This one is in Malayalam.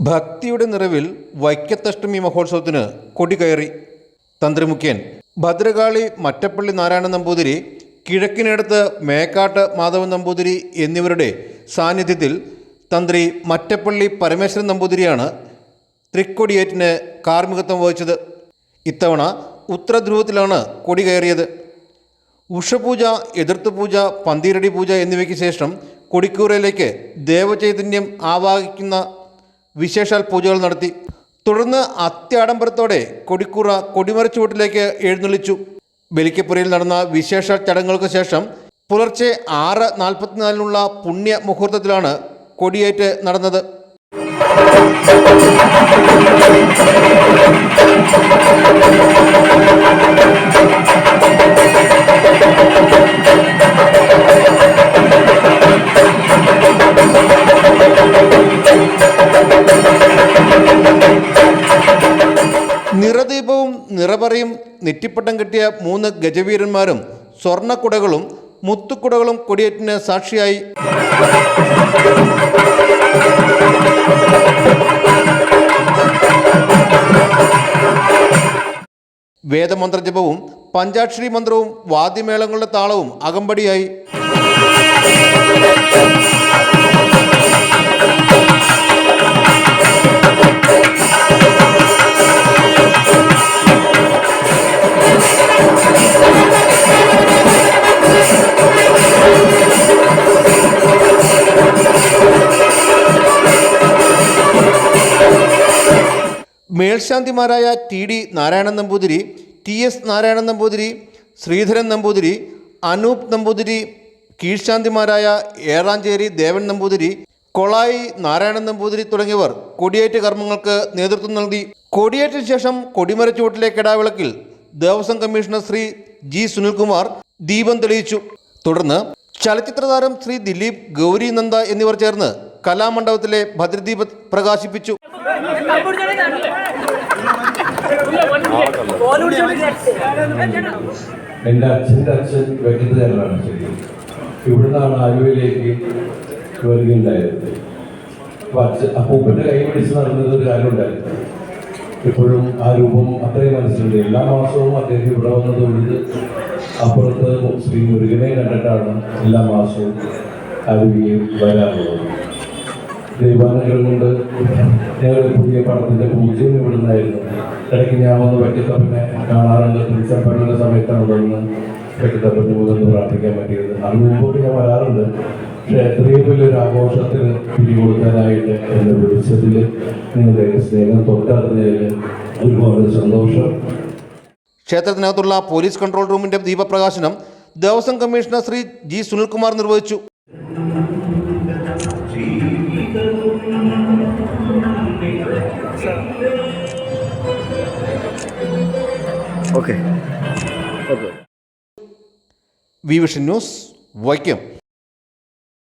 ഭക്തിയുടെ നിറവിൽ വൈക്കത്തഷ്ടമി മഹോത്സവത്തിന് കൊടികയറി തന്ത്രിമുഖ്യൻ. ഭദ്രകാളി മറ്റപ്പള്ളി നാരായണ നമ്പൂതിരി കിഴക്കിനടുത്ത് മേക്കാട്ട് മാധവൻ നമ്പൂതിരി എന്നിവരുടെ സാന്നിധ്യത്തിൽ തന്ത്രി മറ്റപ്പള്ളി പരമേശ്വരൻ നമ്പൂതിരിയാണ് തൃക്കൊടിയേറ്റിന് കാർമ്മികത്വം വഹിച്ചത്. ഇത്തവണ ഉത്തരധ്രുവത്തിലാണ് കൊടി കയറിയത് ഉഷപൂജ എതിർത്ത് പൂജ പന്തീരടി പൂജ എന്നിവയ്ക്ക് ശേഷം കൊടിക്കൂറയിലേക്ക് ദേവചൈതന്യം ആവാഹിക്കുന്ന വിശേഷാൽ പൂജകൾ നടത്തി. തുടർന്ന് അത്യാഡംബരത്തോടെ കൊടിക്കൂറ കൊടിമരച്ചുവട്ടിലേക്ക് എഴുന്നള്ളിച്ചു. ബലിക്കപ്പുരയിൽ നടന്ന വിശേഷ ചടങ്ങുകൾക്ക് ശേഷം പുലർച്ചെ ആറ് നാൽപ്പത്തിനാലിനുള്ള പുണ്യ മുഹൂർത്തത്തിലാണ് കൊടിയേറ്റ് നടന്നത്. നെറ്റിപ്പട്ടം കെട്ടിയ മൂന്ന് ഗജവീരന്മാരും സ്വർണക്കുടകളും മുത്തുക്കുടകളും കൊടിയേറ്റിന് സാക്ഷിയായി. വേദമന്ത്രജപവും പഞ്ചാക്ഷരി മന്ത്രവും വാദ്യമേളങ്ങളുടെ താളവും അകമ്പടിയായി. മേൽശാന്തിമാരായ T D Narayanan Namboothiri T S Narayanan Namboothiri Sreedharan Namboothiri Anoop Namboothiri കീഴ്ശാന്തിമാരായ Eranchery Devan Namboothiri Kolayi Narayanan Namboothiri തുടങ്ങിയവർ കൊടിയേറ്റ് കർമ്മങ്ങൾക്ക് നേതൃത്വം നൽകി. കൊടിയേറ്റിന് ശേഷം കൊടിമരച്ചുവട്ടിലെ കെടാവിളക്കിൽ ദേവസ്വം കമ്മീഷണർ ശ്രീ ജി സുനിൽകുമാർ ദീപം തെളിയിച്ചു. തുടർന്ന് ചലച്ചിത്രതാരം ശ്രീ ദിലീപ് ഗൗരി നന്ദ എന്നിവർ ചേർന്ന് കലാമണ്ഡപത്തിലെ ഭദ്രദീപ പ്രകാശിപ്പിച്ചു. എന്റെ അച്ഛന്റെ അച്ഛൻ വെക്കുന്നതാണ് ശരി ഇവിടുന്നാണ് ആലുവയിലേക്ക് വരികയുണ്ടായത്. അപ്പൊ അച്ഛൻ അപ്പൂപ്പന്റെ കൈ പിടിച്ച് നടന്നത് ഒരു കാലമുണ്ടായിരുന്നു ഇപ്പോഴും ആ രൂപം അത്രയും മനസ്സിലുണ്ട്. എല്ലാ മാസവും അദ്ദേഹം ഇവിടെ വന്നത് ഒഴിഞ്ഞ് അപ്പുറത്ത് ശ്രീ മുരുകനെ കണ്ടിട്ടാണ് എല്ലാ മാസവും അരുവിയും വരാറുള്ളത്. ദൈവാനുഗ്രഹം കൊണ്ട് ഞങ്ങളുടെ പുതിയ പടത്തിന്റെ പൂജയും ഇവിടുന്നായിരുന്നു ഇടയ്ക്ക് ഞാൻ വന്ന് വെട്ടിത്തപ്പനെ കാണാറുണ്ട്. തിരിച്ചപ്പനുള്ള സമയത്താണ് വന്ന് വെട്ടിത്തപ്പന് മുതൽ പ്രാർത്ഥിക്കാൻ പറ്റിയത്. അത് മുമ്പോട്ട് ഞാൻ വരാറുണ്ട്. പക്ഷെ എത്രയും വലിയൊരു ആഘോഷത്തിന് പിരികൊടുക്കാനായിട്ട് എന്നെ വിളിച്ചതിൽ നിങ്ങളുടെ സ്നേഹം തൊട്ടറിഞ്ഞതിൽ ഒരുപാട് സന്തോഷം. ക്ഷേത്രത്തിനകത്തുള്ള പോലീസ് കൺട്രോൾ റൂമിന്റെ ദീപപ്രകാശനം ദേവസ്വം കമ്മീഷണർ ശ്രീ ജി സുനിൽകുമാർ നിർവഹിച്ചു. Okay okay V vision news Vaikom.